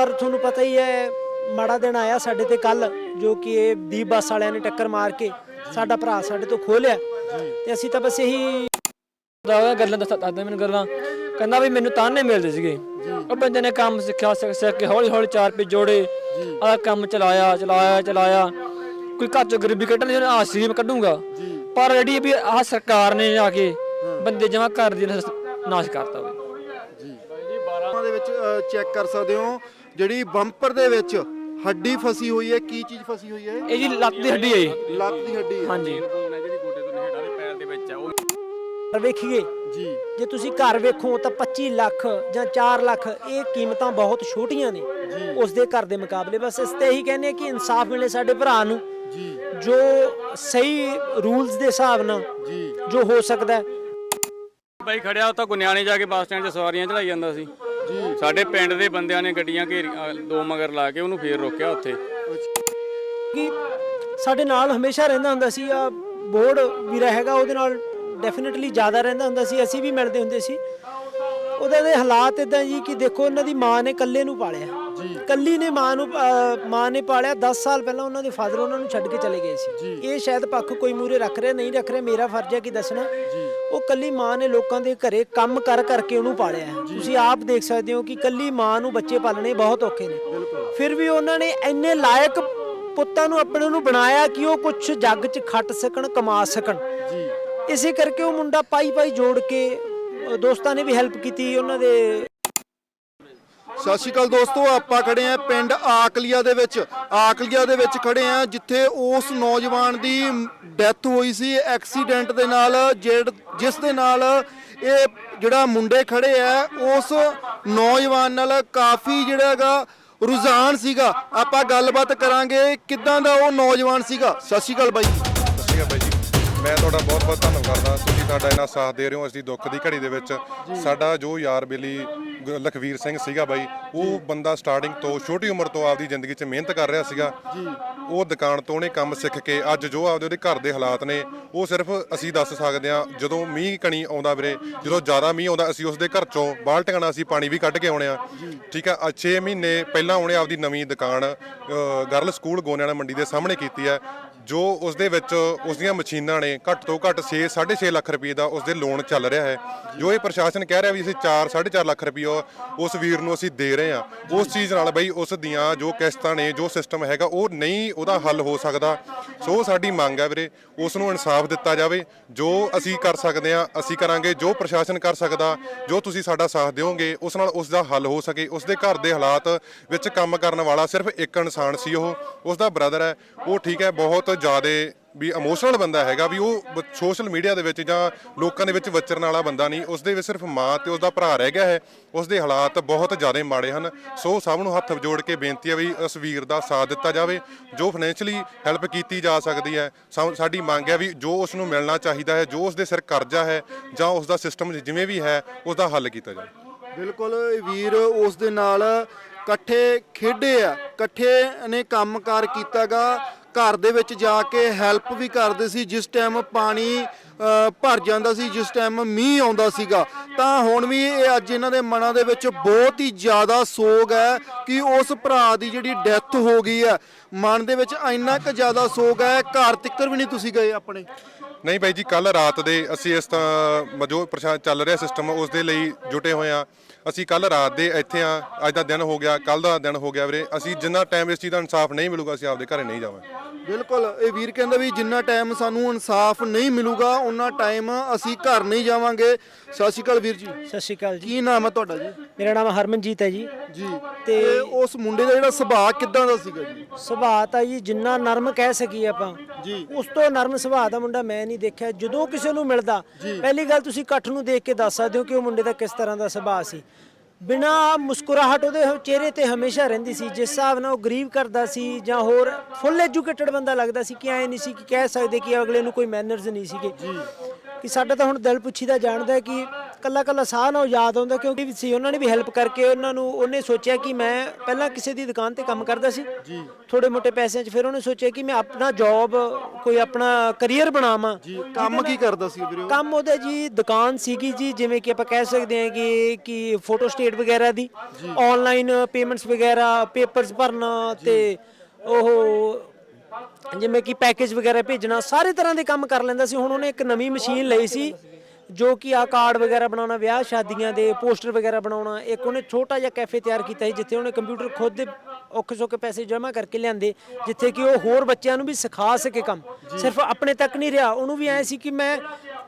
ਪਰ ਤੁਹਾਨੂੰ ਪਤਾ ਹੀ ਹੈ, ਮਾੜਾ ਦਿਨ ਆਇਆ ਸਾਡੇ ਤੇ ਕੱਲ ਜੋ ਕਿ ਇਹ ਦੀਪ ਬੱਸ ਵਾਲਿਆਂ ਨੇ ਟੱਕਰ ਮਾਰ ਕੇ ਸਾਡਾ ਭਰਾ ਸਾਡੇ ਤੋਂ ਖੋਹ ਲਿਆ। ਤੇ ਅਸੀਂ ਤਾਂ ਬਸ ਇਹੀ ਦਾ ਗੱਲਾਂ ਦੱਸਦਾ ਮੈਨੂੰ ਗੱਲਾਂ। ਕਹਿੰਦਾ ਵੀ ਮੈਨੂੰ ਤਾਨੇ ਮਿਲਦੇ ਸੀਗੇ। ਉਹ ਬੰਦੇ ਨੇ ਕੰਮ ਸਿੱਖਿਆ, ਸਿੱਖ ਸਿੱਖ ਕੇ ਹੌਲੀ ਹੌਲੀ ਚਾਰ ਪੇ ਜੋੜੇ ਆ ਕੰਮ ਚਲਾਇਆ ਚਲਾਇਆ ਚਲਾਇਆ। ਕੋਈ ਘਰ ਚੋਂ ਗਰੀਬੀ ਕੱਢਣ ਦੀ ਆ ਸੀ ਮੈਂ ਪਰ ਜਿਹੜੀ ਵੀ ਆਹ ਸਰਕਾਰ ਨੇ ਆ ਕੇ ਬੰਦੇ ਜਮਾ ਘਰ ਦੀ ਨਾਸ਼ ਕਰਤਾ ਵੇ ਉਹਨਾਂ ਦੇ ਵਿੱਚ ਚੈੱਕ ਕਰ ਸਕਦੇ ਹੋ। ਜਿਹੜੀ ਬੰਪਰ ਦੇ ਵਿੱਚ ਹੱਡੀ ਫਸੀ ਹੋਈ ਹੈ ਕੀ ਚੀਜ਼ ਫਸੀ ਹੋਈ ਹੈ? ਇਹ ਜੀ ਲੱਤ ਦੀ ਹੱਡੀ ਹੈ ਜੀ। ਲੱਤ ਦੀ ਹੱਡੀ ਹੈ। ਹਾਂਜੀ। ਪਰ ਵੇਖੀਏ ਜੀ। ਜੇ ਤੁਸੀਂ ਘਰ ਵੇਖੋ ਤਾਂ 25 ਲੱਖ ਜਾਂ 4 ਲੱਖ ਇਹ ਕੀਮਤਾਂ ਬਹੁਤ ਛੋਟੀਆਂ ਨੇ। ਉਸ ਦੇ ਘਰ ਦੇ ਮੁਕਾਬਲੇ ਬਸ ਇਸ ਤੇ ਇਹੀ ਕਹਿੰਦੇ ਆ ਕਿ ਇਨਸਾਫ ਮਿਲੇ ਸਾਡੇ ਭਰਾ ਨੂੰ। ਜੀ। ਜੋ ਸਹੀ ਰੂਲਸ ਦੇ ਹਿਸਾਬ ਨਾਲ ਜੀ। ਜੋ ਹੋ ਸਕਦਾ ਹੈ। ਬਾਈ ਖੜਿਆ ਉਹ ਤਾਂ ਗੁਨਿਆਣੇ ਜਾ ਕੇ ਬੱਸ ਸਟੈਂਡ 'ਚ ਸਵਾਰੀਆਂ ਚੜਾਈ ਜਾਂਦਾ ਸੀ। ਸਾਡੇ ਪਿੰਡ ਦੇ ਬੰਦਿਆਂ ਨੇ ਗੱਡੀਆਂ ਘੇਰੀ ਅਹ ਦੋ ਮਗਰ ਲਾ ਕੇ ਉਹਨੂੰ ਫੇਰ ਰੋਕਿਆ ਉੱਥੇ। ਕਿ ਸਾਡੇ ਨਾਲ ਹਮੇਸ਼ਾ ਰਹਿੰਦਾ ਹੁੰਦਾ ਸੀ ਆ ਬੋਰਡ ਵੀ ਰਹੇਗਾ ਉਹਦੇ ਨਾਲ ਡੈਫੀਨਿਟਲੀ ਜ਼ਿਆਦਾ ਰਹਿੰਦਾ ਹੁੰਦਾ ਸੀ ਅਸੀਂ ਵੀ ਮਿਲਦੇ ਹੁੰਦੇ ਸੀ। ਉਹਦੇ ਦੇ ਹਾਲਾਤ ਇਦਾਂ ਜੀ ਕਿ ਦੇਖੋ ਉਹਨਾਂ ਦੀ ਮਾਂ ਨੇ ਇਕੱਲੇ ਨੂੰ ਪਾਲਿਆ। ਜੀ। ਕੱਲੀ ਨੇ ਮਾਂ ਨੂੰ ਮਾਂ ਨੇ ਪਾਲਿਆ 10 ਸਾਲ ਪਹਿਲਾਂ ਉਹਨਾਂ ਦੇ ਫਾਦਰ ਉਹਨਾਂ ਨੂੰ ਛੱਡ ਕੇ ਚਲੇ ਗਏ ਸੀ। ਇਹ ਸ਼ਾਇਦ ਪੱਖ ਕੋਈ ਮੂਰੇ ਰੱਖ ਰਿਹਾ ਨਹੀਂ ਰੱਖ ਰਿਹਾ ਮੇਰਾ ਫਰਜ਼ ਹੈ ਕਿ ਦੱਸਣਾ। ਉਹ ਕੱਲੀ ਮਾਂ ਨੇ ਲੋਕਾਂ ਦੇ ਘਰੇ ਕੰਮ ਕਰ ਕਰਕੇ ਉਹਨੂੰ ਪਾਲਿਆ ਹੈ। ਤੁਸੀਂ ਆਪ ਦੇਖ ਸਕਦੇ ਹੋ ਕਿ ਕੱਲੀ ਮਾਂ ਨੂੰ ਬੱਚੇ ਪਾਲਣੇ ਬਹੁਤ ਔਖੇ ਨੇ। ਫਿਰ ਵੀ ਉਹਨਾਂ ਨੇ ਇੰਨੇ ਲਾਇਕ ਪੁੱਤਾਂ ਨੂੰ ਆਪਣੇ ਨੂੰ ਬਣਾਇਆ ਕਿ ਉਹ ਕੁਝ ਜੱਗ 'ਚ ਖੱਟ ਸਕਣ ਕਮਾ ਸਕਣ। ਜੀ। ਇਸੇ ਕਰਕੇ ਉਹ ਮੁੰਡਾ ਪਾਈ ਪਾਈ ਜੋੜ ਕੇ ਦੋਸਤਾਂ ਨੇ ਵੀ ਹੈਲਪ ਕੀਤੀ ਉਹਨਾਂ ਦੇ ਸਤਿ ਸ਼੍ਰੀ ਅਕਾਲ ਦੋਸਤੋ ਆਪਾਂ ਖੜੇ ਆਂ ਪਿੰਡ ਆਕਲੀਆ ਦੇ ਵਿੱਚ। ਆਕਲੀਆ ਦੇ ਵਿੱਚ ਖੜੇ ਆਂ ਜਿੱਥੇ ਉਸ ਨੌਜਵਾਨ ਦੀ ਡੈਥ ਹੋਈ ਸੀ ਐਕਸੀਡੈਂਟ ਦੇ ਨਾਲ ਜਿਸ ਦੇ ਨਾਲ ਇਹ ਜਿਹੜਾ ਮੁੰਡੇ ਖੜੇ ਆ ਉਸ ਨੌਜਵਾਨ ਨਾਲ ਕਾਫੀ ਜਿਹੜਾ ਹੈਗਾ ਰੁਝਾਨ ਸੀਗਾ। ਆਪਾਂ ਗੱਲਬਾਤ ਕਰਾਂਗੇ ਕਿੱਦਾਂ ਦਾ ਉਹ ਨੌਜਵਾਨ ਸੀਗਾ। ਸਤਿ ਸ਼੍ਰੀ ਅਕਾਲ ਬਾਈ ਸਤਿ ਸ਼੍ਰੀ ਅਕਾਲ ਬਾਈ ਜੀ। ਮੈਂ ਤੁਹਾਡਾ ਬਹੁਤ ਬਹੁਤ ਧੰਨਵਾਦ ਕਰਦਾ ਤੁਸੀਂ ਸਾਡਾ ਇੰਨਾ ਸਾਥ ਦੇ ਰਹੇ ਹੋ ਅਸੀਂ ਦੁੱਖ ਦੀ ਘੜੀ ਦੇ ਵਿੱਚ। ਸਾਡਾ ਜੋ ਯਾਰ ਬੇਲੀ ਗ- ਲਖਵੀਰ ਸਿੰਘ ਸੀਗਾ ਬਾਈ ਉਹ ਬੰਦਾ ਸਟਾਰਟਿੰਗ ਤੋਂ ਛੋਟੀ ਉਮਰ ਤੋਂ ਆਪਦੀ ਜ਼ਿੰਦਗੀ 'ਚ ਮਿਹਨਤ ਕਰ ਰਿਹਾ ਸੀਗਾ। ਉਹ ਦੁਕਾਨ ਤੋਂ ਉਹਨੇ ਕੰਮ ਸਿੱਖ ਕੇ ਅੱਜ ਜੋ ਆਪਦੇ ਉਹਦੇ ਘਰ ਦੇ ਹਾਲਾਤ ਨੇ ਉਹ ਸਿਰਫ ਅਸੀਂ ਦੱਸ ਸਕਦੇ ਹਾਂ ਜਦੋਂ ਮੀਂਹ ਕਣੀ ਆਉਂਦਾ ਵੀਰੇ ਜਦੋਂ ਜ਼ਿਆਦਾ ਮੀਂਹ ਆਉਂਦਾ ਅਸੀਂ ਉਸਦੇ ਘਰ ਚੋਂ ਬਾਲਟੀਆਂ ਨਾਲ ਅਸੀਂ ਪਾਣੀ ਵੀ ਕੱਢ ਕੇ ਆਉਣੇ ਆ ਠੀਕ ਆ 6 ਮਹੀਨੇ ਪਹਿਲਾਂ ਉਹਨੇ ਆਪਦੀ ਨਵੀਂ ਦੁਕਾਨ ਗਰਲ ਸਕੂਲ ਗੋਨਿਆਣਾ ਮੰਡੀ ਦੇ ਸਾਹਮਣੇ ਕੀਤੀ ਹੈ। ਜੋ ਉਸ ਦੇ ਵਿੱਚ ਉਸ ਦੀਆਂ ਮਸ਼ੀਨਾਂ ਨੇ ਘੱਟ ਤੋਂ ਘੱਟ 6 6.5 ਲੱਖ ਰੁਪਏ ਦਾ ਉਸ ਦੇ ਲੋਨ ਚੱਲ ਰਿਹਾ ਹੈ। ਜੋ ਇਹ ਪ੍ਰਸ਼ਾਸਨ ਕਹਿ ਰਿਹਾ ਵੀ ਅਸੀਂ 4 4.5 ਲੱਖ ਰੁਪਏ ਉਸ ਵੀਰ ਨੂੰ ਅਸੀਂ ਦੇ ਰਹੇ ਹਾਂ। ਉਸ ਚੀਜ਼ ਨਾਲ ਬਈ ਉਸ ਦੀਆਂ ਜੋ ਕਿਸ਼ਤਾਂ ਨੇ, ਜੋ ਸਿਸਟਮ ਹੈਗਾ, ਉਹ ਨਹੀਂ ਉਹਦਾ ਹੱਲ ਹੋ ਸਕਦਾ। ਸੋ ਸਾਡੀ ਮੰਗ ਹੈ ਵੀਰੇ, ਉਸ ਨੂੰ ਇਨਸਾਫ ਦਿੱਤਾ ਜਾਵੇ। ਜੋ ਅਸੀਂ ਕਰ ਸਕਦੇ ਹਾਂ, ਅਸੀਂ ਕਰਾਂਗੇ। ਜੋ ਪ੍ਰਸ਼ਾਸਨ ਕਰ ਸਕਦਾ, ਜੋ ਤੁਸੀਂ ਸਾਡਾ ਸਾਥ ਦਿਓਗੇ, ਉਸ ਨਾਲ ਉਸ ਦਾ ਹੱਲ ਹੋ ਸਕੇ। ਉਸ ਦੇ ਘਰ ਦੇ ਹਾਲਾਤ ਵਿੱਚ ਕੰਮ ਕਰਨ ਵਾਲਾ ਸਿਰਫ ਇੱਕ ਇਨਸਾਨ ਸੀ ਉਹ ਉਸ ਦਾ ਬ੍ਰਦਰ ਹੈ। ਉਹ ਠੀਕ ਹੈ, ਬਹੁਤ ਜ਼ਿਆਦਾ ਵੀ ਇਮੋਸ਼ਨਲ ਬੰਦਾ ਹੈਗਾ ਵੀ ਉਹ ਸੋਸ਼ਲ ਮੀਡੀਆ ਦੇ ਵਿੱਚ ਜਾਂ ਲੋਕਾਂ ਦੇ ਵਿੱਚ ਵਿਚਰਨ ਵਾਲਾ ਬੰਦਾ ਨਹੀਂ ਉਸ ਦੇ ਵਿੱਚ ਸਿਰਫ ਮਾਂ ਤੇ ਉਸ ਦਾ ਭਰਾ ਰਹਿ ਗਿਆ ਹੈ ਉਸ ਦੇ ਹਾਲਾਤ ਬਹੁਤ ਜ਼ਿਆਦਾ ਮਾੜੇ ਹਨ। ਸੋ ਸਭ ਨੂੰ ਹੱਥ ਜੋੜ ਕੇ ਬੇਨਤੀ ਹੈ ਵੀ ਇਸ ਵੀਰ ਦਾ ਸਾਥ ਦਿੱਤਾ ਜਾਵੇ, ਜੋ ਫਾਈਨੈਂਸ਼ਲੀ ਹੈਲਪ ਕੀਤੀ ਜਾ ਸਕਦੀ ਹੈ। ਸਾ- ਸਾਡੀ ਮੰਗ ਹੈ ਵੀ ਜੋ ਉਸ ਨੂੰ ਮਿਲਣਾ ਚਾਹੀਦਾ ਹੈ, ਜੋ ਉਸ ਦੇ ਸਿਰ ਕਰਜ਼ਾ ਹੈ ਜਾਂ ਉਸ ਦਾ ਸਿਸਟਮ ਜਿਵੇਂ ਵੀ ਹੈ ਉਸ ਦਾ ਹੱਲ ਕੀਤਾ ਜਾਵੇ। ਬਿਲਕੁਲ ਵੀਰ ਉਸ ਦੇ ਨਾਲ ਇਕੱਠੇ ਖੇਡੇ ਆ, ਇਕੱਠੇ ਨੇ ਕੰਮਕਾਰ ਕੀਤਾਗਾ। ਘਰ ਦੇ ਵਿੱਚ ਜਾ ਕੇ ਹੈਲਪ ਵੀ ਕਰਦੇ ਸੀ, ਜਿਸ ਟਾਈਮ ਪਾਣੀ ਭਰ ਜਾਂਦਾ ਸੀ, ਜਿਸ ਟਾਈਮ ਮੀਂਹ ਆਉਂਦਾ ਸੀਗਾ। ਤਾਂ ਹੁਣ ਵੀ ਇਹ ਅੱਜ ਇਹਨਾਂ ਦੇ ਮਨਾਂ ਦੇ ਵਿੱਚ ਬਹੁਤ ਹੀ ਜ਼ਿਆਦਾ ਸੋਗ ਹੈ ਕਿ ਉਸ ਭਰਾ ਦੀ ਜਿਹੜੀ ਡੈਥ ਹੋ ਗਈ ਹੈ। ਮਨ ਦੇ ਵਿੱਚ ਇੰਨਾ ਕੁ ਜ਼ਿਆਦਾ ਸੋਗ ਹੈ, ਘਰ ਤਿੱਕਰ ਵੀ ਨਹੀਂ ਤੁਸੀਂ ਗਏ ਆਪਣੇ। ਨਹੀਂ ਬਾਈ ਜੀ ਕੱਲ ਰਾਤ ਦੇ ਅਸੀਂ ਇਸ ਤਾਂ ਜੋ ਪ੍ਰਸ਼ਾਸਨ ਚੱਲ ਰਿਹਾ ਸਿਸਟਮ ਉਸ ਦੇ ਲਈ ਜੁਟੇ ਹੋਏ ਆ ਅਸੀਂ ਕੱਲ ਰਾਤ ਦੇ ਇੱਥੇ ਆ ਅੱਜ ਦਾ ਦਿਨ ਹੋ ਗਿਆ ਕੱਲ ਦਾ ਦਿਨ ਹੋ ਗਿਆ ਵੀਰੇ। ਅਸੀਂ ਜਿੰਨਾ ਟਾਈਮ ਇਸ ਚੀਜ਼ ਦਾ ਇਨਸਾਫ ਨਹੀਂ ਮਿਲੂਗਾ ਅਸੀਂ ਆਪਦੇ ਘਰੇ ਨਹੀਂ ਜਾਵਾਂਗੇ। ਬਿਲਕੁਲ ਇਹ ਵੀਰ ਕਹਿੰਦਾ ਵੀ ਜਿੰਨਾ ਟਾਈਮ ਸਾਨੂੰ ਇਨਸਾਫ ਨਹੀਂ ਮਿਲੂਗਾ ਉਹਨਾਂ ਟਾਈਮ ਅਸੀਂ ਘਰ ਨਹੀਂ ਜਾਵਾਂਗੇ। ਸਤਿ ਸ਼੍ਰੀ ਅਕਾਲ ਵੀਰ ਜੀ। ਸਤਿ ਸ਼੍ਰੀ ਅਕਾਲ ਜੀ। ਕੀ ਨਾਮ ਹੈ ਤੁਹਾਡਾ ਜੀ? ਮੇਰਾ ਨਾਮ ਹਰਮਨਜੀਤ ਹੈ ਜੀ। ਜੀ। ਤੇ- ਤੇ ਉਸ ਮੁੰਡੇ ਦਾ ਜਿਹੜਾ ਸੁਭਾਅ ਕਿੱਦਾਂ ਦਾ ਸੀਗਾ ਜੀ? ਸੁਭਾਅ ਤਾਂ ਜੀ ਜਿੰਨਾ ਨਰਮ ਕਹਿ ਸਕੀਏ ਆਪਾਂ ਜੀ। ਉਸ ਤੋਂ ਨਰਮ ਸੁਭਾਅ ਦਾ ਮੁੰਡਾ ਮੈਂ ਨਹੀਂ ਦੇਖਿਆ। ਜਦੋਂ ਕਿਸੇ ਨੂੰ। ਮਿਲਦਾ ਪਹਿਲੀ ਗੱਲ ਤੁਸੀਂ ਇਕੱਠ ਨੂੰ ਦੇਖ ਕੇ ਦੱਸ ਸਕਦੇ ਹੋ ਕਿ ਉਹ ਮੁੰਡੇ ਦਾ ਕਿਸ ਤਰ੍ਹਾਂ ਦਾ ਸੁਭਾਅ ਸੀ। ਬਿਨਾ ਮੁਸਕਰਾਹਟ ਉਹਦੇ ਚਿਹਰੇ ਤੇ ਹਮੇਸ਼ਾ ਰਹਿੰਦੀ ਸੀ। ਜਿਸ ਹਿਸਾਬ ਨਾਲ ਉਹ ਗਰੀਬ ਕਰਦਾ ਸੀ ਜਾਂ ਹੋਰ ਫੁੱਲ ਐਜੂਕੇਟਡ ਬੰਦਾ ਲੱਗਦਾ ਸੀ ਕਿ ਐ ਨਹੀਂ ਸੀ ਕਿ ਕਹਿ ਸਕਦੇ ਕਿ ਅਗਲੇ ਨੂੰ ਕੋਈ ਮੈਨਰਸ ਨਹੀਂ ਸੀਗੇ। ਕਿ ਸਾਡਾ ਤਾਂ ਹੁਣ ਦਿਲ ਪੁੱਛੀਦਾ ਜਾਣਦਾ ਹੈ ਕਿ ਕੱਲਾ ਕੱਲਾ ਸਾਹ ਨਾਲ ਯਾਦ ਆਉਂਦਾ ਕਿਉਂਕਿ ਵੀ ਸੀ ਉਹਨਾਂ ਨੇ ਵੀ ਹੈਲਪ ਕਰਕੇ ਉਹਨਾਂ ਨੂੰ ਉਹਨੇ ਸੋਚਿਆ ਕਿ ਮੈਂ ਪਹਿਲਾਂ ਕਿਸੇ ਦੀ ਦੁਕਾਨ ਤੇ ਕੰਮ ਕਰਦਾ ਸੀ। ਜੀ। ਥੋੜੇ ਮੋਟੇ ਪੈਸਿਆਂ 'ਚ ਫਿਰ ਉਹਨੇ ਸੋਚਿਆ ਕਿ ਮੈਂ ਆਪਣਾ ਜੌਬ ਕੋਈ ਆਪਣਾ ਕੈਰੀਅਰ ਬਣਾਵਾਂ। ਜੀ ਕੰਮ ਕੀ ਕਰਦਾ ਸੀ ਵੀਰੇ ਉਹ? ਕੰਮ ਉਹਦੇ ਜੀ ਦੁਕਾਨ ਸੀਗੀ ਜੀ ਜਿਵੇਂ ਕਿ ਆਪਾਂ ਕਹਿ ਸਕਦੇ ਹਾਂ ਕਿ ਕਿ ਫੋਟੋ ਸਟੇਟ ਵਗੈਰਾ ਦੀ। ਆਨਲਾਈਨ ਪੇਮੈਂਟਸ ਵਗੈਰਾ ਪੇਪਰਸ ਭਰਨਾ ਤੇ ਉਹ ਜਿਵੇਂ ਕਿ ਪੈਕੇਜ ਵਗੈਰਾ ਭੇਜਣਾ ਸਾਰੇ ਤਰ੍ਹਾਂ ਦੇ ਕੰਮ ਕਰ ਲੈਂਦਾ ਸੀ। ਹੁਣ ਉਹਨੇ ਇੱਕ ਨਵੀਂ ਮਸ਼ੀਨ ਲਈ ਸੀ। ਜੋ ਕਿ ਆ ਕਾਰਡ ਵਗੈਰਾ ਬਣਾਉਣਾ ਵਿਆਹ ਸ਼ਾਦੀਆਂ ਦੇ ਪੋਸਟਰ ਵਗੈਰਾ ਬਣਾਉਣਾ ਇੱਕ ਉਹਨੇ ਛੋਟਾ ਜਿਹਾ ਕੈਫੇ ਤਿਆਰ ਕੀਤਾ ਸੀ ਜਿੱਥੇ ਉਹਨੇ ਕੰਪਿਊਟਰ ਖੁਦ ਔਖੇ ਸੌਖੇ ਪੈਸੇ ਜਮ੍ਹਾਂ ਕਰਕੇ ਲਿਆਂਦੇ ਜਿੱਥੇ ਕਿ ਉਹ ਹੋਰ ਬੱਚਿਆਂ ਨੂੰ ਵੀ ਸਿਖਾ ਸਕੇ ਕੰਮ। ਸਿਰਫ ਆਪਣੇ ਤੱਕ ਨਹੀਂ ਰਿਹਾ ਉਹਨੂੰ ਵੀ ਐ ਸੀ ਕਿ ਮੈਂ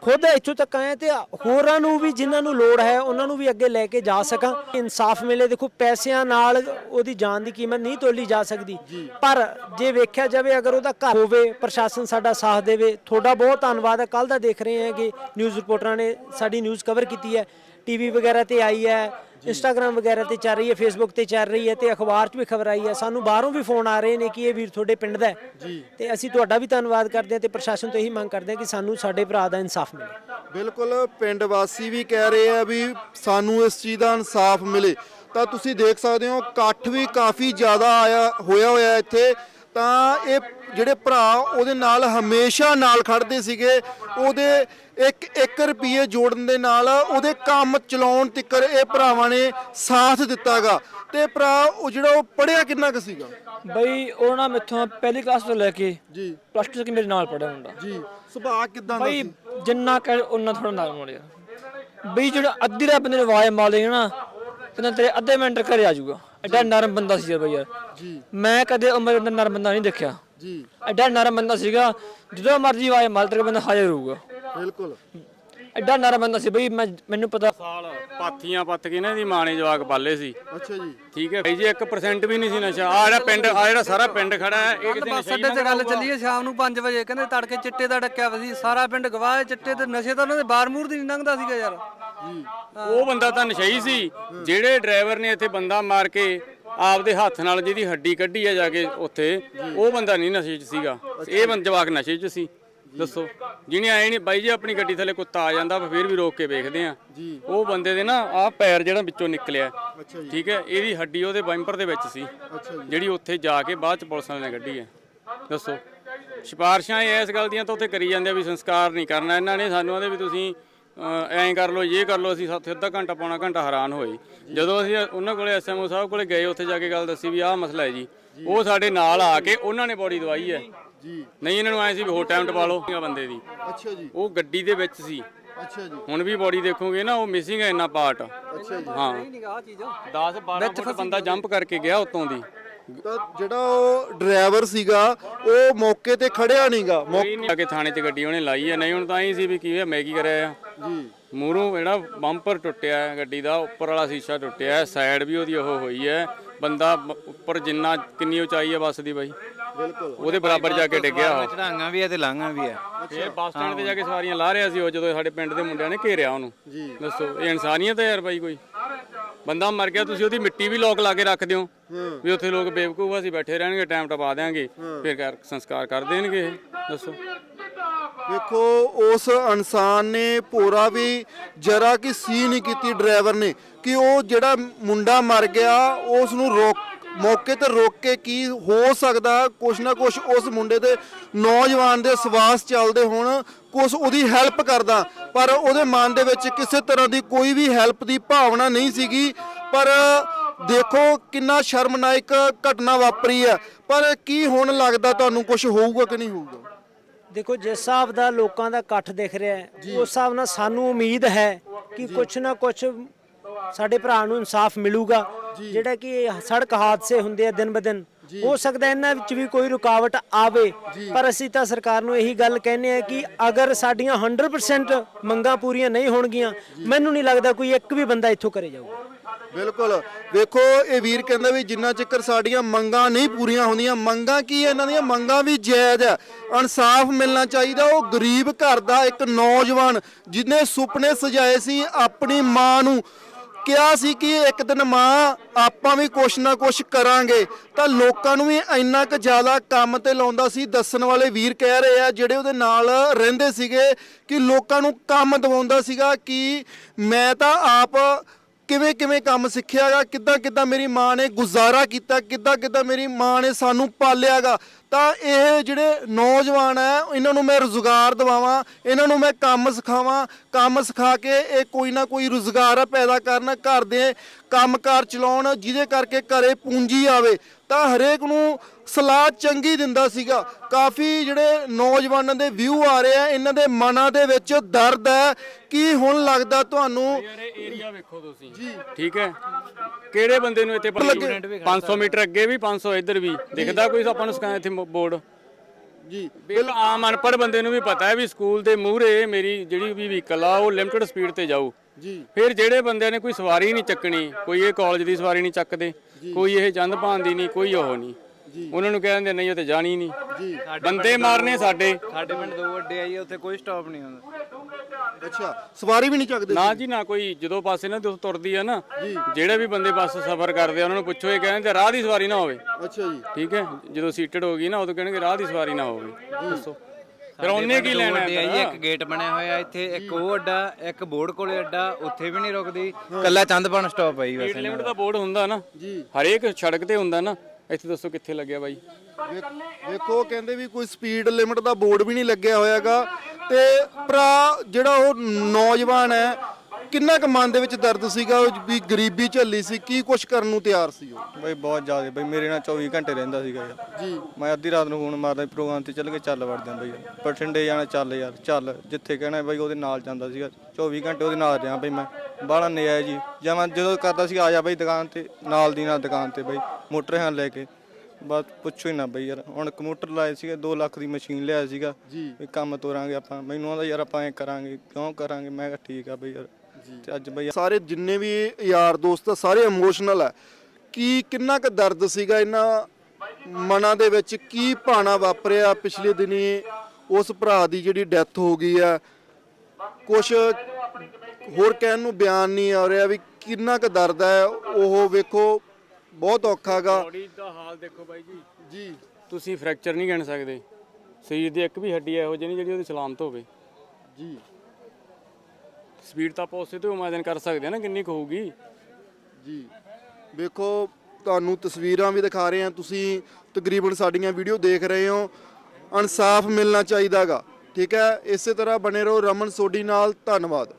ਖੁਦ ਇੱਥੋਂ ਤੱਕ ਆਇਆ ਤੇ ਹੋਰਾਂ ਨੂੰ ਵੀ ਜਿਨ੍ਹਾਂ ਨੂੰ ਲੋੜ ਹੈ ਉਹਨਾਂ ਨੂੰ ਵੀ ਅੱਗੇ ਲੈ ਕੇ ਜਾ ਸਕਾਂ। ਇਨਸਾਫ ਮਿਲੇ। ਦੇਖੋ ਪੈਸਿਆਂ ਨਾਲ ਉਹਦੀ ਜਾਨ ਦੀ ਕੀਮਤ ਨਹੀਂ ਤੋਲੀ ਜਾ ਸਕਦੀ। ਪਰ ਜੇ ਵੇਖਿਆ ਜਾਵੇ ਅਗਰ ਉਹਦਾ ਘਰ ਹੋਵੇ ਪ੍ਰਸ਼ਾਸਨ ਸਾਡਾ ਸਾਥ ਦੇਵੇ ਤੁਹਾਡਾ ਬਹੁਤ ਧੰਨਵਾਦ ਹੈ। ਕੱਲ ਦਾ ਦੇਖ ਰਹੇ ਹਾਂ ਕਿ ਨਿਊਜ਼ ਰਿਪੋਰਟਰਾਂ ਨੇ ਸਾਡੀ ਨਿਊਜ਼ ਕਵਰ ਕੀਤੀ ਹੈ। ਟੀਵੀ ਵਗੈਰਾ ਤੇ ਆਈ ਹੈ ਇੰਸਟਾਗ੍ਰam ਵਗੈਰਾ ਤੇ ਚੱਲ ਰਹੀ ਹੈ ਫੇਸਬੁੱਕ ਤੇ ਚੱਲ ਰਹੀ ਹੈ ਤੇ ਅਖਬਾਰ 'ਚ ਵੀ ਖਬਰ ਆਈ ਹੈ। ਸਾਨੂੰ ਬਾਹਰੋਂ ਵੀ ਫੋਨ ਆ ਰਹੇ ਨੇ ਕਿ ਇਹ ਵੀਰ ਤੁਹਾਡੇ ਪਿੰਡ ਦਾ ਹੈ। ਤੇ ਅਸੀਂ ਤੁਹਾਡਾ ਵੀ ਧੰਨਵਾਦ ਕਰਦੇ ਹਾਂ ਤੇ ਪ੍ਰਸ਼ਾਸਨ ਤੋਂ ਇਹੀ ਮੰਗ ਕਰਦੇ ਹਾਂ ਕਿ ਸਾਨੂੰ ਸਾਡੇ ਭਰਾ ਦਾ ਇਨਸਾਫ ਮਿਲੇ। ਬਿਲਕੁਲ ਪਿੰਡ ਵਾਸੀ ਵੀ ਕਹਿ ਰਹੇ ਆ ਵੀ ਸਾਨੂੰ ਇਸ ਚੀਜ਼ ਦਾ ਇਨਸਾਫ ਮਿਲੇ। ਤਾਂ ਤੁਸੀਂ ਦੇਖ ਸਕਦੇ ਹੋ ਇਕੱਠ ਵੀ ਕਾਫੀ ਜ਼ਿਆਦਾ ਆਇਆ ਹੋਇਆ ਹੋਇਆ ਇੱਥੇ। ਤਾਂ ਇਹ ਜਿਹੜੇ ਭਰਾ ਉਹਦੇ ਨਾਲ ਹਮੇਸ਼ਾ ਨਾਲ ਖੜਦੇ ਸੀਗੇ ਉਹਦੇ ਇੱਕ 1 ਰੁਪਏ ਜੋੜਨ ਦੇ ਨਾਲ ਉਹਦੇ ਕੰਮ ਚਲਾਉਣ ਤੱਕਰ ਇਹ ਭਰਾਵਾਂ ਨੇ ਸਾਥ ਦਿੱਤਾਗਾ। ਤੇ ਭਰਾ ਉਹ ਜਿਹੜਾ ਉਹ ਪੜਿਆ ਕਿੰਨਾ ਕੁ ਸੀਗਾ? ਬਈ ਉਹ ਨਾ ਮੈਥੋਂ ਪਹਿਲੀ ਕਲਾਸ ਤੋਂ ਲੈ ਕੇ ਜੀ। ਪਲੱਸ 2 ਤੱਕ ਮੇਰੇ ਨਾਲ ਪੜਿਆ ਹੁੰਦਾ। ਜੀ ਸੁਭਾਅ ਕਿਦਾਂ ਦਾ ਬਈ ਸੀ? ਜਿੰਨਾ ਕਹਿ ਉਹਨਾਂ ਥੋੜਾ ਨਾਲ ਮੋੜਿਆ ਬਈ ਜਿਹੜਾ ਅੱਧੀ ਰਾਤ ਬੰਦੇ ਨੇ ਆਵਾਜ਼ ਮਾਰ ਲਈ ਨਾ ਕਹਿੰਦਾ ਤੇਰੇ ਅੱਧੇ ਮਿੰਟ ਘਰੇ ਆ ਜਾਊਗਾ। ਐਡਾ ਨਰਮ ਬੰਦਾ ਸੀ ਯਾਰ ਬਈ ਯਾਰ। ਜੀ। ਮੈਂ ਕਦੇ ਉਮਰ ਦਾ ਨਰਮ ਬੰਦਾ ਨਹੀਂ ਦੇਖਿਆ। ਜੀ। ਐਡਾ ਨਰਮ ਬੰਦਾ ਸੀਗਾ ਜਦੋਂ ਮਰਜ਼ੀ ਆਵਾਜ਼ ਮਾਰ ਤੇਰੇ ਬੰਦਾ ਹਾਜ਼ਰ ਹੋਊਗਾ। ਬਿਲਕੁਲ। ਐਡਾ ਨਰਮ ਬੰਦਾ ਸੀ ਬਈ ਮੈਂ ਮੈਨੂੰ ਪਤਾ ਸਾਲ ਪਾਥੀਆਂ ਪੱਥ ਕੇ ਨਾ ਦੀ ਮਾਂ ਨੇ ਜਵਾਕ ਪਾਲੇ ਸੀ। ਅੱਛਾ ਜੀ। ਠੀਕ ਹੈ ਭਾਈ ਜੀ 1% ਵੀ ਨਹੀਂ ਸੀ ਨਸ਼ਾ ਆ ਜਿਹੜਾ ਪਿੰਡ ਆ ਜਿਹੜਾ ਸਾਰਾ ਪਿੰਡ ਖੜਾ ਹੈ ਇਹ ਕਿਤੇ ਬਸ ਨਸ਼ਾ ਹੀ ਅੱਡੇ ਗੱਲ ਚੱਲੀ ਹੈ ਸ਼ਾਮ ਨੂੰ 5 ਵਜੇ ਕਹਿੰਦੇ ਤੜਕੇ ਚਿੱਟੇ ਦਾ ਡੱਕਿਆ ਵਾ ਸੀ ਸਾਰਾ ਪਿੰਡ ਗਵਾਹ ਹੈ ਚਿੱਟੇ ਤੇ ਨਸ਼ੇ ਤਾਂ ਉਹਨਾਂ ਦੇ ਬਾਰਮੂਰ ਦੀ ਨਹੀਂ ਲੰਘਦਾ ਸੀਗਾ ਯਾਰ। ਉਹ ਬੰਦਾ ਤਾਂ ਨਸ਼ਈ ਸੀ ਜਿਹੜੇ ਡਰਾਈਵਰ ਨੇ ਇੱਥੇ ਬੰਦਾ ਮਾਰ ਕੇ ਆਪਦੇ ਹੱਥ ਨਾਲ ਜਿਹਦੀ ਹੱਡੀ ਕੱਢੀ ਆ ਜਾ ਕੇ ਉੱਥੇ ਉਹ ਬੰਦਾ ਨਹੀਂ ਨਸ਼ੇ 'ਚ ਸੀਗਾ। ਇਹ ਬੰਦ ਜਵਾਕ ਨਸ਼ੇ 'ਚ ਸੀ। ਦੱਸੋ। ਜਿਹਨੇ ਆਏ ਨਹੀਂ ਬਾਈ ਜੀ ਆਪਣੀ ਗੱਡੀ ਥੱਲੇ ਕੁੱਤਾ ਆ ਜਾਂਦਾ ਫਿਰ ਵੀ ਰੋਕ ਕੇ ਵੇਖਦੇ ਆ ਉਹ ਬੰਦੇ ਦੇ ਨਾ ਆਹ ਪੈਰ ਜਿਹੜਾ ਵਿੱਚੋਂ ਨਿਕਲਿਆ। ਠੀਕ ਹੈ ਇਹਦੀ ਹੱਡੀ ਉਹਦੇ ਬਾਈਂਪਰ ਦੇ ਵਿੱਚ ਸੀ। ਜਿਹੜੀ ਉੱਥੇ ਜਾ ਕੇ ਬਾਅਦ ਚ ਪੁਲਿਸ ਵਾਲਿਆਂ ਨੇ ਕੱਢੀ ਹੈ। ਦੱਸੋ। ਸਿਫਾਰਸ਼ਾਂ ਇਹ ਇਸ ਗੱਲ ਦੀਆਂ ਤਾਂ ਉੱਥੇ ਕਰੀ ਜਾਂਦੇ ਆ ਵੀ ਸੰਸਕਾਰ ਨਹੀਂ ਕਰਨਾ। ਇਹਨਾਂ ਨੇ ਸਾਨੂੰ ਆਦੇ ਵੀ ਤੁਸੀਂ ਐਂ ਕਰ ਲਓ ਇਹ ਕਰ ਲਓ ਅਸੀਂ ਸਾਥੇ ਅੱਧਾ ਘੰਟਾ ਪੌਣਾ ਘੰਟਾ ਹੈਰਾਨ ਹੋਏ। ਜਦੋਂ ਅਸੀਂ ਉਹਨਾਂ ਕੋਲੇ ਐਸਐਮਓ ਸਾਹਿਬ ਕੋਲੇ ਗਏ ਉੱਥੇ ਜਾ ਕੇ ਗੱਲ ਦੱਸੀ ਵੀ ਆਹ ਮਸਲਾ ਹੈ ਜੀ। ਉਹ ਸਾਡੇ ਨਾਲ ਆ ਕੇ ਉਹਨਾਂ ਨੇ ਬੋਡੀ ਦਵਾਈ ਹੈ। ਜੀ। ਨਹੀਂ ਇਹਨਾਂ ਨੂੰ ਐ ਸੀ ਵੀ ਹੋਰ ਟਾਈਮ ਟਪਾ ਲਓ ਬੰਦੇ ਦੀ। ਅੱਛਾ ਜੀ। ਉਹ ਗੱਡੀ ਦੇ ਵਿੱਚ ਸੀ। ਅੱਛਾ ਜੀ। ਹੁਣ ਵੀ ਬੋਡੀ ਦੇਖੋਗੇ ਨਾ ਉਹ ਮਿਸਿੰਗ ਹੈ ਇੰਨਾ ਪਾਰਟ ਅੱਛਾ ਜੀ। ਹਾਂ। ਨਹੀਂ ਆ ਚੀਜ਼। 10 12 ਫੁੱਟ ਬੰਦਾ ਜੰਪ ਕਰਕੇ ਗਿਆ ਉਤੋਂ ਦੀ। ਤਾਂ ਜਿਹੜਾ ਉਹ ਡਰਾਈਵਰ ਸੀਗਾ ਉਹ ਮੌਕੇ ਤੇ ਖੜਿਆ ਨਹੀਂਗਾ। ਕੋਈ ਨਹੀਂ ਆ ਕੇ ਥਾਣੇ 'ਚ ਗੱਡੀ ਉਹਨੇ ਲਾਈ ਹੈ ਨਹੀਂ ਹੁਣ ਤਾਂ ਹੀ ਸੀ ਵੀ ਕੀ ਹੈ ਮੈਂ ਕੀ ਕਰਿਆ ਆ? ਜੀ। ਮੂਹਰੋਂ ਜਿਹੜਾ ਬੰਪਰ ਟੁੱਟਿਆ ਹੈ ਗੱਡੀ ਦਾ ਉੱਪਰ ਵਾਲਾ ਸ਼ੀਸ਼ਾ ਟੁੱਟਿਆ ਹੈ ਸਾਈਡ ਵੀ ਉਹਦੀ ਉਹ ਹੋਈ ਹੈ ਬੰਦਾ ਉੱਪਰ ਜਿੰਨਾ ਕਿੰਨੀ ਉਚਾਈ ਹੈ ਬੱਸ ਦੀ ਬਾਈ? ਉਹਦੇ ਬਰਾਬਰ ਜਾ ਕੇ ਡਿੱਗਿਆ ਉਹ। ਚੜਾਈਆਂ ਵੀ ਆ ਤੇ ਲਾਂਘਾਂ ਵੀ ਆ। ਫਿਰ ਬੱਸ ਸਟੈਂਡ ਤੇ ਜਾ ਕੇ ਸਵਾਰੀਆਂ ਲਾ ਰਿਹਾ ਸੀ ਉਹ ਜਦੋਂ ਸਾਡੇ ਪਿੰਡ ਦੇ ਮੁੰਡਿਆਂ ਨੇ ਘੇਰਿਆ ਉਹਨੂੰ। ਦੱਸੋ ਇਹ ਇਨਸਾਨੀਅਤ ਹੈ ਯਾਰ ਬਾਈ ਕੋਈ। ਬੰਦਾ ਮਰ ਗਿਆ ਤੁਸੀਂ ਉਹਦੀ ਮਿੱਟੀ ਵੀ ਲੋਕ ਲਾ ਕੇ ਰੱਖ ਦਿਓ। ਵੀ ਉੱਥੇ ਲੋਕ ਬੇਵਕੂਫ ਅਸੀਂ ਬੈਠੇ ਰਹਿਣਗੇ ਟਾਈਮ ਟਪਾ ਦੇਾਂਗੇ ਫਿਰ ਕਰ- ਸੰਸਕਾਰ ਕਰ ਦੇਣਗੇ ਇਹ। ਦੱਸੋ। ਵੇਖੋ ਉਸ ਇਨਸਾਨ ਨੇ ਪੂਰਾ ਵੀ ਜਰਾ ਕੀ ਸੀ ਨਹੀਂ ਕੀਤੀ ਡਰਾਈਵਰ ਨੇ ਕਿ ਉਹ ਜਿਹੜਾ ਮੁੰਡਾ ਮਰ ਗਿਆ ਉਸ ਨੂੰ ਰੋਕ ਮੌਕੇ ਤੇ ਰੋਕ ਕੇ ਕੀ ਹੋ ਸਕਦਾ ਕੁਛ ਨਾ ਕੁਛ ਉਸ ਮੁੰਡੇ ਦੇ ਨੌਜਵਾਨ ਦੇ ਸਵਾਸ ਚੱਲਦੇ ਹੋਣ ਕੁਛ ਉਹਦੀ ਹੈਲਪ ਕਰਦਾ। ਪਰ ਉਹਦੇ ਮਨ ਦੇ ਵਿੱਚ ਕਿਸੇ ਤਰ੍ਹਾਂ ਦੀ ਕੋਈ ਵੀ ਹੈਲਪ ਦੀ ਭਾਵਨਾ ਨਹੀਂ ਸੀਗੀ। ਪਰ ਦੇਖੋ ਕਿੰਨਾ ਸ਼ਰਮਨਾਇਕ ਘਟਨਾ ਵਾਪਰੀ ਹੈ। ਪਰ ਕੀ ਹੁਣ ਲੱਗਦਾ ਤੁਹਾਨੂੰ ਕੁਝ ਹੋਊਗਾ ਕਿ ਨਹੀਂ ਹੋਊਗਾ? ਦੇਖੋ ਜਿਸ ਹਿਸਾਬ ਦਾ ਲੋਕਾਂ ਦਾ ਇਕੱਠ ਦਿਖ ਰਿਹਾ ਹੈ ਉਸ ਹਿਸਾਬ ਨਾਲ ਸਾਨੂੰ ਉਮੀਦ ਹੈ ਕਿ ਕੁਛ ਨਾ ਕੁਛ ਸਾਡੇ ਭਰਾ ਨੂੰ ਇਨਸਾਫ ਮਿਲੂਗਾ। ਜਿਹੜਾ ਕਿ ਸੜਕ ਹਾਦਸੇ ਹੁੰਦੇ ਆ ਦਿਨ ਬ ਦਿਨ। ਹੋ ਸਕਦਾ ਇਹਨਾਂ ਵਿੱਚ ਵੀ ਕੋਈ ਰੁਕਾਵਟ ਆਵੇ। ਪਰ ਅਸੀਂ ਤਾਂ ਸਰਕਾਰ ਨੂੰ ਇਹੀ ਗੱਲ ਕਹਿੰਦੇ ਆ ਕਿ ਅਗਰ ਸਾਡੀਆਂ 100% ਮੰਗਾਂ ਪੂਰੀਆਂ ਨਹੀਂ ਹੋਣਗੀਆਂ ਮੈਨੂੰ ਨਹੀਂ ਲੱਗਦਾ ਕੋਈ ਇੱਕ ਵੀ ਬੰਦਾ ਇੱਥੋਂ ਕਰੇ ਜਾਊਗਾ। ਬਿਲਕੁਲ। ਵੇਖੋ ਇਹ ਵੀਰ ਕਹਿੰਦਾ ਵੀ ਜਿੰਨਾ ਚਿਰ ਸਾਡੀਆਂ ਮੰਗਾਂ ਨਹੀਂ ਪੂਰੀਆਂ ਹੁੰਦੀਆਂ ਮੰਗਾਂ ਕੀ ਇਹਨਾਂ ਦੀਆਂ ਮੰਗਾਂ ਵੀ ਜਾਇਜ਼ ਹੈ। ਇਨਸਾਫ ਮਿਲਣਾ ਚਾਹੀਦਾ। ਉਹ ਗਰੀਬ ਘਰ ਦਾ ਇੱਕ ਨੌਜਵਾਨ ਜਿਹਨੇ ਸੁਪਨੇ ਸਜਾਏ ਸੀ ਆਪਣੀ ਮਾਂ ਨੂੰ ਕਿਹਾ ਸੀ ਕਿ ਇੱਕ ਦਿਨ ਮਾਂ, ਆਪਾਂ ਵੀ ਕੁਛ ਨਾ ਕੁਛ ਕਰਾਂਗੇ। ਤਾਂ ਲੋਕਾਂ ਨੂੰ ਵੀ ਇੰਨਾ ਕੁ ਜ਼ਿਆਦਾ ਕੰਮ ਤੇ ਲਾਉਂਦਾ ਸੀ, ਦੱਸਣ ਵਾਲੇ ਵੀਰ ਕਹਿ ਰਹੇ ਆ, ਜਿਹੜੇ ਉਹਦੇ ਨਾਲ ਰਹਿੰਦੇ ਸੀਗੇ, ਕਿ ਲੋਕਾਂ ਨੂੰ ਕੰਮ ਦਿਵਾਉਂਦਾ ਸੀਗਾ ਕਿ ਮੈਂ ਤਾਂ ਆਪ ਕਿਵੇਂ ਕਿਵੇਂ ਕੰਮ ਸਿੱਖਿਆਗਾ ਕਿੱਦਾਂ ਕਿੱਦਾਂ ਮੇਰੀ ਮਾਂ ਨੇ ਗੁਜ਼ਾਰਾ ਕੀਤਾ, ਕਿੱਦਾਂ ਕਿੱਦਾਂ ਮੇਰੀ ਮਾਂ ਨੇ ਸਾਨੂੰ ਪਾਲਿਆਗਾ ਤਾਂ ਇਹ ਜਿਹੜੇ ਨੌਜਵਾਨ ਹੈ ਇਹਨਾਂ ਨੂੰ ਮੈਂ ਰੁਜ਼ਗਾਰ ਦਿਵਾਵਾਂ, ਇਹਨਾਂ ਨੂੰ ਮੈਂ ਕੰਮ ਸਿਖਾਵਾਂ, ਕੰਮ ਸਿਖਾ ਕੇ ਇਹ ਕੋਈ ਨਾ ਕੋਈ ਰੁਜ਼ਗਾਰ ਪੈਦਾ ਕਰਨ, ਘਰ ਦੇ ਕੰਮਕਾਰ ਚਲਾਉਣ, ਜਿਹਦੇ ਕਰਕੇ ਘਰੇ ਪੂੰਜੀ ਆਵੇ। ਤਾਂ ਹਰੇਕ ਨੂੰ ਸਲਾਹ ਚੰਗੀ ਦਿੰਦਾ ਸੀਗਾ। ਕਾਫੀ ਜਿਹੜੇ ਨੌਜਵਾਨਾਂ ਦੇ ਵਿਊ ਆ ਰਹੇ ਆ ਇਹਨਾਂ ਦੇ ਮਨਾਂ ਦੇ ਵਿੱਚ ਦਰਦ ਹੈ। ਕੀ ਹੁਣ ਲੱਗਦਾ ਤੁਹਾਨੂੰ? ਯਾਰ ਇਹ ਏਰੀਆ ਵੇਖੋ ਤੁਸੀਂ। ਜੀ ਠੀਕ ਹੈ? ਕਿਹੜੇ ਬੰਦੇ ਨੂੰ ਇੱਥੇ ਪਤਾ 500 ਮੀਟਰ ਅੱਗੇ ਵੀ 500 ਇੱਧਰ ਵੀ। ਦਿਖਦਾ ਕੋਈ ਆਪਾਂ ਨੂੰ ਸਿਖਾਇਆ ਇੱਥੇ ਬੋਰਡ ਜੀ ਬਿਲ ਆਮ ਅਨਪੜ੍ਹ ਬੰਦੇ ਨੂੰ ਵੀ ਪਤਾ ਹੈ ਵੀ ਸਕੂਲ ਦੇ ਮੂਹਰੇ ਮੇਰੀ ਜਿਹੜੀ ਵੀ ਵਹੀਕਲ ਆ ਉਹ ਲਿਮਟਿਡ ਸਪੀਡ ਤੇ ਜਾਊ। ਜੀ। ਫਿਰ ਜਿਹੜੇ ਬੰਦਿਆਂ ਨੇ ਕੋਈ ਸਵਾਰੀ ਨਹੀਂ ਚੱਕਣੀ ਕੋਈ ਇਹ ਕਾਲਜ ਦੀ ਸਵਾਰੀ ਨਹੀਂ ਚੱਕਦੇ ਕੋਈ ਇਹ ਚੰਦ ਪਾਉਣ ਦੀ ਨਹੀਂ ਕੋਈ ਉਹ ਨਹੀਂ। ਉਹਨਾਂ ਨੂੰ ਕਹਿੰਦੇ ਨਹੀਂ ਉਹ ਤੇ ਜਾਣੀ ਨਹੀਂ। ਜੀ। ਬੰਦੇ ਮਾਰਨੇ ਸਾਡੇ। ਸਾਡੇ ਪਿੰਡ ਦੋ ਵੱਡੇ ਆਈ ਉੱਥੇ ਕੋਈ ਸਟਾਪ ਨਹੀਂ ਹੁੰਦਾ। ਅੱਛਾ ਸਵਾਰੀ ਵੀ ਨਹੀਂ ਚੱਕਦੇ ਨਾ ਜੀ ਨਾ ਕੋਈ ਜਦੋਂ ਪਾਸੇ ਨਾ ਜਦੋਂ ਤੁਰਦੀ ਆ ਨਾ ਜਿਹੜੇ ਵੀ ਬੰਦੇ ਬੱਸ ਸਫ਼ਰ ਕਰਦੇ ਆ ਉਹਨਾਂ ਨੂੰ ਪੁੱਛੋ ਇਹ ਕਹਿੰਦੇ ਰਾਹ ਦੀ ਸਵਾਰੀ ਨਾ ਹੋਵੇ। ਅੱਛਾ ਜੀ। ਠੀਕ ਹੈ ਜਦੋਂ ਸੀਟਡ ਹੋ ਗਈ ਨਾ ਉਦੋਂ ਕਹਿਣਗੇ ਰਾਹ ਦੀ ਸਵਾਰੀ ਨਾ ਹੋਵੇ। ਦੱਸੋ। ਫਿਰ ਉਹਨੇ ਕੀ ਲੈਣਾ ਹੈ ਇੱਕ ਗੇਟ ਬਣਿਆ ਹੋਇਆ ਇੱਥੇ ਇੱਕ ਉਹ ਅੱਡਾ ਇੱਕ ਬੋਰਡ ਕੋਲੇ ਅੱਡਾ ਉੱਥੇ ਵੀ ਨਹੀਂ ਰੁਕਦੀ। ਕੱਲਾ ਚੰਦਪਾਨ ਸਟਾਪ ਆਈ ਵੈਸੇ ਲਿਮਟ ਦਾ ਬੋਰਡ ਹੁੰਦਾ ਨਾ ਜੀ। ਹਰੇਕ ਸੜਕ ਤੇ ਹੁੰਦਾ ਨਾ ਇੱਥੇ ਦੱਸੋ ਕਿੱਥੇ ਲੱਗਿਆ ਬਾਈ? ਵੇਖ- ਵੇਖੋ ਕਹਿੰਦੇ ਵੀ ਕੋਈ ਸਪੀਡ ਲਿਮਟ ਦਾ ਬੋਰਡ ਵੀ ਨਹੀਂ ਲੱਗਿਆ ਹੋਇਆਗਾ। ਤੇ ਭਰਾ ਜਿਹੜਾ ਉਹ ਨੌਜਵਾਨ ਹੈ ਕਿੰਨਾ ਕੁ ਮਨ ਦੇ ਵਿੱਚ ਦਰਦ ਸੀਗਾ ਉਹ ਵੀ ਗਰੀਬੀ ਝੱਲੀ ਸੀ ਕੀ ਕੁਛ ਕਰਨ ਨੂੰ ਤਿਆਰ ਸੀ ਉਹ? ਬਈ ਬਹੁਤ ਜ਼ਿਆਦਾ। ਬਈ ਮੇਰੇ ਨਾਲ 24 ਘੰਟੇ ਰਹਿੰਦਾ ਸੀਗਾ ਯਾਰ। ਜੀ। ਮੈਂ ਅੱਧੀ ਰਾਤ ਨੂੰ ਫੋਨ ਮਾਰਦਾ ਸੀ, ਪ੍ਰੋਗਰਾਮ ਤੇ ਚੱਲ ਕੇ ਚੱਲ ਵੜਦਾ ਬਈ ਯਾਰ। ਬਠਿੰਡੇ ਜਾਣਾ ਚੱਲ ਯਾਰ ਚੱਲ। ਜਿੱਥੇ ਕਹਿਣਾ ਬਈ ਉਹਦੇ ਨਾਲ ਜਾਂਦਾ ਸੀਗਾ। 24 ਘੰਟੇ ਉਹਦੇ ਨਾਲ ਰਿਹਾ ਬਈ ਮੈਂ। ਬਾਹਲਾ ਨਿਆ ਜੀ। ਜਾਂ ਮੈਂ ਜਦੋਂ ਕਰਦਾ ਸੀ ਆ ਜਾ ਬਈ ਦੁਕਾਨ ਤੇ ਨਾਲ ਦੀ ਨਾਲ ਦੁਕਾਨ ਤੇ ਬਈ ਮੋਟਰ ਹਾਂ ਲੈ ਕੇ। ਬਸ ਪੁੱਛੋ ਹੀ ਨਾ ਬਈ ਯਾਰ ਹੁਣ ਕੰਪਿਊਟਰ ਲਾਏ ਸੀਗੇ 2 ਲੱਖ ਦੀ ਮਸ਼ੀਨ ਲਿਆ ਸੀਗਾ। ਵੀ ਕੰਮ ਤੋਰਾਂਗੇ ਆਪਾਂ। ਮੈਨੂੰ ਆਂਦਾ ਯਾਰ ਆਪਾਂ ਐ ਕਰਾਂਗੇ ਕਿਉਂ ਕਰਾਂਗੇ? ਮੈਂ ਕਿਹਾ ਠੀਕ ਆ ਬਈ ਯਾਰ। ਤੇ ਅੱਜ ਬਈ ਸਾਰੇ ਜਿੰਨੇ ਵੀ ਯਾਰ ਦੋਸਤ ਆ, ਸਾਰੇ ਇਮੋਸ਼ਨਲ ਹੈ ਕੀ ਕਿੰਨਾ ਕੁ ਦਰਦ ਸੀਗਾ ਇਹਨਾਂ ਮਨਾਂ ਦੇ ਵਿੱਚ? ਕੀ ਭਾਣਾ ਵਾਪਰਿਆ ਪਿਛਲੇ ਦਿਨੀ? ਉਸ ਭਰਾ ਦੀ ਜਿਹੜੀ ਡੈਥ ਹੋ ਗਈ ਆ। ਕੁਝ ਹੋਰ ਕਹਿਣ ਨੂੰ ਬਿਆਨ ਨਹੀਂ ਆ ਰਿਹਾ ਵੀ ਕਿੰਨਾ ਕੁ ਦਰਦ ਹੈ ਉਹ ਵੇਖੋ ਬਹੁਤ ਔਖਾਗਾ ਬੋਡੀ ਦਾ ਹਾਲ ਦੇਖੋ ਬਾਈ ਜੀ। ਜੀ। ਤੁਸੀਂ ਫ੍ਰੈਕਚਰ ਨਹੀਂ ਗਿਣ ਸਕਦੇ। ਸਰੀਰ ਦੀ ਇੱਕ ਵੀ ਹੱਡੀ ਇਹੋ ਜਿਹੀ ਨਹੀਂ ਜਿਹੜੀ ਉਹਦੀ ਸਲਾਮਤ ਹੋਵੇ। ਜੀ। ਸਪੀਡ ਤਾਂ ਆਪਾਂ ਉਸੇ ਤੋਂ ਇਮੇਜਿਨ ਕਰ ਸਕਦੇ ਆ ਨਾ ਕਿੰਨੀ ਕੁ ਹੋਊਗੀ। ਜੀ। ਵੇਖੋ ਤੁਹਾਨੂੰ ਤਸਵੀਰਾਂ ਵੀ ਦਿਖਾ ਰਹੇ ਹਾਂ ਤੁਸੀਂ ਤਕਰੀਬਨ ਸਾਡੀਆਂ ਵੀਡੀਓ ਦੇਖ ਰਹੇ ਹੋ। ਇਨਸਾਫ ਮਿਲਣਾ ਚਾਹੀਦਾਗਾ ਠੀਕ ਹੈ? ਇਸੇ ਤਰ੍ਹਾਂ ਬਣੇ ਰਹੋ। ਰਮਨ ਸੋਢੀ ਨਾਲ ਧੰਨਵਾਦ।